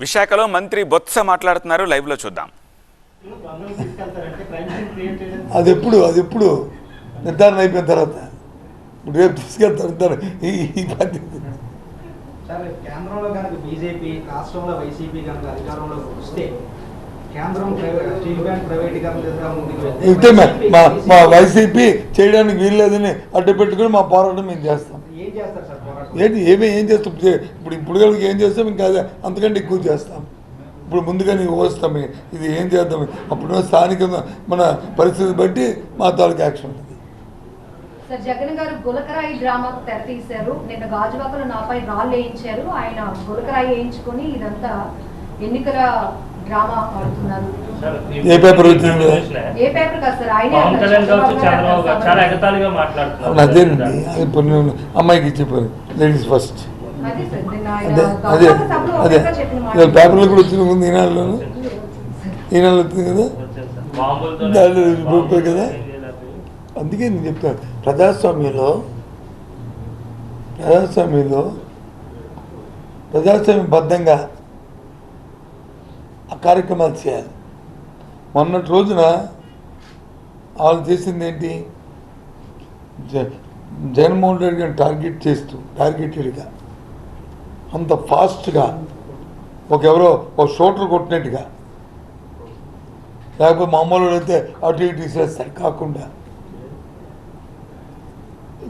విశాఖలో మంత్రి బొత్స మాట్లాడుతున్నారు లైవ్లో చూద్దాం. బంధువులు తీసుకెళ్తారంటే క్రైమ్ సీన్ క్రియేట్ చేయడం అది ఎప్పుడు అది ఎప్పుడు? నిర్ధారణ అయిపోయిన తర్వాత. ఇప్పుడు రేపు తీసుకెళ్తారు ఈ కేంద్రంలో కనుక బీజేపీ రాష్ట్రంలో వైసీపీ కనుక అధికారంలో వస్తే మా- మా మా వైసీపీ వైసీపీ చేయడానికి వీల్లేదని అడ్డు పెట్టుకుని మా పోరాటం మేము చేస్తాం. ఏం చేస్తారు సార్ పోరాటం? ఏంటి ఏమి ఏం చేస్తాం? ఇప్పుడు ఇప్పుడు కలిగి ఏం చేస్తాం? ఇంకా అదే అంతకంటే ఎక్కువ చేస్తాం. ఇప్పుడు ముందుగా నీకు వస్తాం ఇది ఏం చేద్దాం? అప్పుడు స్థానికంగా మన పరిస్థితి బట్టి మా తాలూకు యాక్షన్ ఉంటుంది. సార్ జగన్ గారు గులకరాయి డ్రామాకు తెర తీశారు నిన్న గాజువాకలో నాపై రాళ్ళు వేయించారు. ఆయన గులకరాయి వేయించుకొని ఇదంతా ఎన్నికల డ్రామా ఆడుతున్నారు. ఏ పేపర్ వచ్చింది? ఏ పేపర్ కాదు సార్ ఆయనే అదేనండి అది అమ్మాయికి చెప్పారు లేడీస్ ఫస్ట్. అదే సార్ నిన్న ఆయన అదే అదే. ఇవాళ పేపర్లో కూడా వచ్చింది ముందు ఈనాడులో వచ్చింది కదా? రుబ్బుతాయి కదా? అందుకే నేను చెప్తాను. ప్రజాస్వామ్యంలో ప్రజాస్వామ్యంలో ప్రజాస్వామ్యబద్ధంగా ఆ కార్యక్రమాలు చేయాలి మొన్నటి రోజున వాళ్ళు చేసింది ఏంటి? జ జగన్మోహన్ రెడ్డి గారిని టార్గెట్ చేస్తూ టార్గెటెడ్గా అంత ఫాస్ట్గా ఒక ఎవరో ఒక షోటర్ కొట్టినట్టుగా. లేకపోతే మామూలు అయితే అటు ఇటు తీసేస్తారు కాకుండా.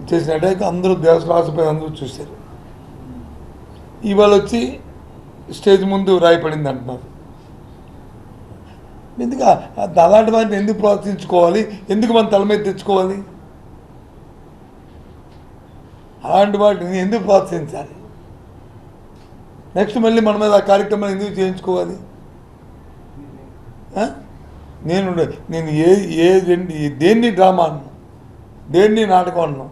చేసిన అటాక్ అందరూ దేశ రాసిపోయి అందరూ చూశారు. ఇవాళ వచ్చి స్టేజ్ ముందు రాయపడింది అంటున్నారు. ఎందుకు అలాంటి వాటిని ఎందుకు ప్రోత్సహించుకోవాలి? ఎందుకు మన తల మీద తెచ్చుకోవాలి? అలాంటి వాటిని ఎందుకు ప్రోత్సహించాలి? నెక్స్ట్ మళ్ళీ మన మీద ఆ కార్యక్రమం ఎందుకు చేయించుకోవాలి? నేను నేను ఏ ఏ దేన్ని డ్రామా అన్నాను దేన్ని నాటకం అన్నాను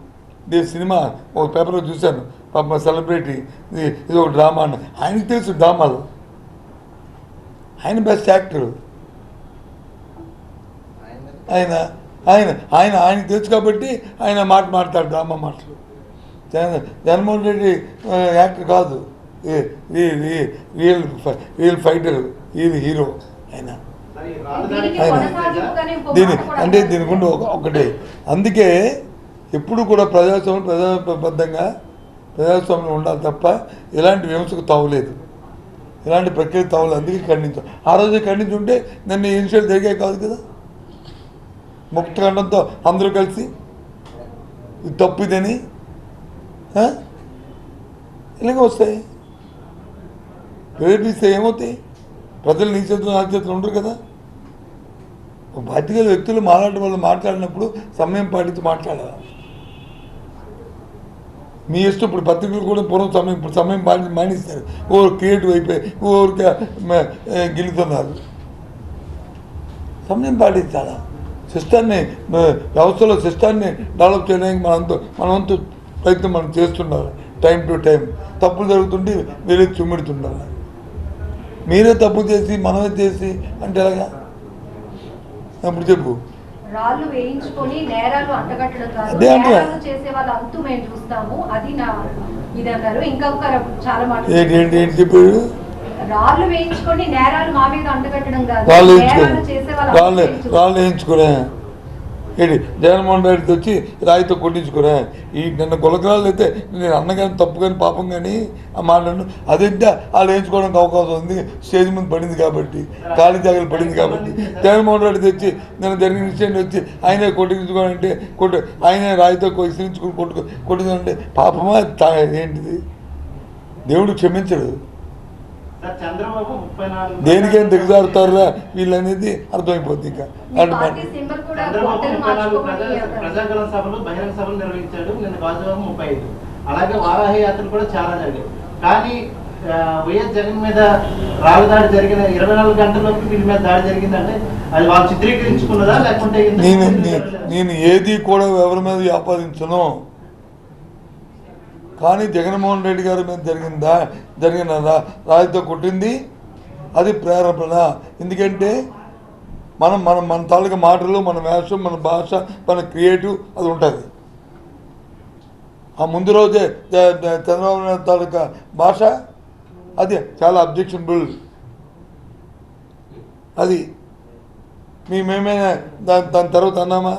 నేను సినిమా ఒక పేపర్లో చూశాను. పాప సెలబ్రిటీ ఇది ఇది ఒక డ్రామా అన్న. ఆయనకు తెలుసు డ్రామాలు. ఆయన బెస్ట్ యాక్టర్. ఆయన ఆయన ఆయన ఆయనకి తెలుసు కాబట్టి ఆయన మాట మాట్లాడు డ్రామా మాటలు. జగన్ జగన్మోహన్ రెడ్డి యాక్టర్ కాదు. రియల్ ఫై- రియల్ ఫైటర్ రియల్ హీరో ఆయన. ఆయన- దీని అంటే. దీని గుండా ఒక ఒకటే. అందుకే ఎప్పుడు కూడా ప్రజాస్వామ్యం ప్రజాబద్ధంగా ప్రజాస్వామ్యం ఉండాలి తప్ప ఇలాంటి విమర్శకు తావులేదు. ఇలాంటి ప్రక్రియ తావులేదు. అందుకే ఖండించాం. ఆ రోజే ఖండించుంటే నన్ను ఇన్సిడెంట్ జరిగే కాదు కదా. ముక్తఖండంతో అందరూ కలిసి? ఇది తప్పు ఇలాగే వస్తాయి? ప్రేరేపిస్తే ఏమవుతాయి? ప్రజలు నీ చేతులు నా చేతులు ఉండరు కదా? ఒక బాధ్యత వ్యక్తులు మాట్లాడే వాళ్ళు మాట్లాడినప్పుడు సమయం పాటించి మాట్లాడాలి. మీ ఇష్టం ఇప్పుడు పత్రికలు కూడా పూర్వం సమయం ఇప్పుడు సమయం పాటి మానేస్తారు ఓరు క్రియేటివ్ అయిపోయి ఊరికే గెలుతున్నారు సమయం పాటించాలా? సిస్టాన్ని మ- వ్యవస్థలో సిస్టాన్ని డెవలప్ చేయడానికి మనంతో మనవంతు ప్రయత్నం మనం చేస్తున్నారు టైం టు టైం. తప్పులు జరుగుతుంటే మీరే చుమ్మిడుతున్నారు మీరే తప్పు చేసి మనమే చేసి అంటే ఎలాగా? అప్పుడు చెప్పు. రాళ్ళు వేయించుకొని నేరాలు అంటగట్టడం కాదు అదే అంటున్నా. నేరాలు చేసే వాళ్ళ అంతు మేము చూస్తాము. అది నా ఇది అన్నారు ఇంకొక చాలా మాట ఏంటి ఏంటి ఏంటి చెప్పాడు రాళ్ళు వేయించుకొని నేరాలు మా మీద అంటగట్టడం కాదు. నేరాలు రాళ్ళు రాళ్ళు వేయించుకునే. ఏంటి జగన్మోహన్ రెడ్డి వచ్చి రాయితో కొట్టించుకునే. ఈ నిన్న గులకరాలు అయితే నేను అన్న కానీ తప్పు కానీ పాపం కానీ ఆ మాట్లాడు అదంటే వాళ్ళు వేయించుకోవడానికి అవకాశం ఉంది. స్టేజ్ ముందు పడింది కాబట్టి ఖాళీ జాగ్రత్త పడింది కాబట్టి. జగన్మోహన్ రెడ్డి తెచ్చి నేను జరిగిన ఇన్సిడెంట్ వచ్చి ఆయనే కొట్టించుకోవాలంటే కొట్టు ఆయనే రాయితో విసిరించుకుని కొట్టు కొట్టించుకుంటే పాపమా తా- ఏంటిది? దేవుడు క్షమించడు సార్ చంద్రబాబు ముప్పై నాలుగు దేనికేం దిగజారుతారా వీళ్ళనేది అర్థమైపోద్ది ఇంకా. మీ అంటే పార్టీ సింబల్ కూడా చంద్రబాబు గొడ్డలు ముప్పై నాలుగు ప్రజా మార్చుకోమని ప్రజాగణ సభలు బహిరంగ సభలు నిర్వహించాడు నిన్న గాజువాబు ముప్పై ఐదు. అలాగే వారాహి యాత్రలు కూడా చాలా జరిగాయి. కానీ వైఎస్ జగన్ మీద రాళ్ళ దాడి జరిగిన ఇరవై నాలుగు గంటల్లోపు వీళ్ళ మీద దాడి జరిగిందంటే అది వాళ్ళు చిత్రీకరించుకున్నదా లేకుంటే నేను? నేను ఏది కూడా ఎవరి మీద వ్యాపాదించను కానీ జగన్మోహన్ రెడ్డి గారి మీద జరిగిందా జరిగిన రాయితో కొట్టింది. అది ప్రేరేపణ. ఎందుకంటే మనం మనం మన తాలూకా మాటలు మన వేషం మన భాష మన క్రియేటివ్ అది ఉంటుంది. ఆ ముందు రోజే చంద్రబాబు నాయుడు తాలూకా భాష అది చాలా అబ్జెక్షనబుల్ అది మేమేమైనా దాని దాని తర్వాత అన్నామా?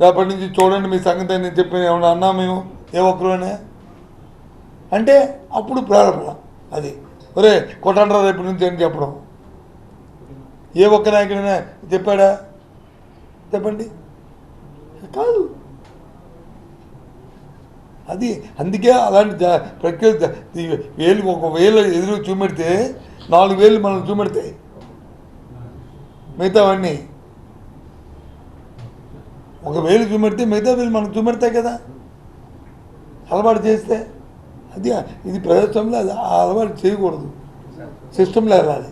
రేపటి నుంచి చూడండి మీ సంగతి అని చెప్పి ఏమన్నా అన్నా మేము ఏ ఒక్కరోనే అంటే అప్పుడు ప్రారంభం. అది. ఒరే కొట్టండ్రా రేపు నుంచి అని చెప్పడం? ఏ ఒక్క నాయకుడైనా చెప్పాడా? చెప్పండి. కాదు. అది అందుకే అలాంటి ప్రక్రియ జ- వేలు ఒక వేలు ఎదురు చూపెడితే నాలుగు వేలు మనం చూపెడతాయి. మిగతావన్నీ ఒక వేలు చూపెడితే మిగతా వేలు మనం చూపెడతాయి కదా. అలవాటు చేస్తే అది ఇది ప్రజాస్వామ్యంలో అది అలవాటు చేయకూడదు. సిస్టంలో వెళ్ళాలి.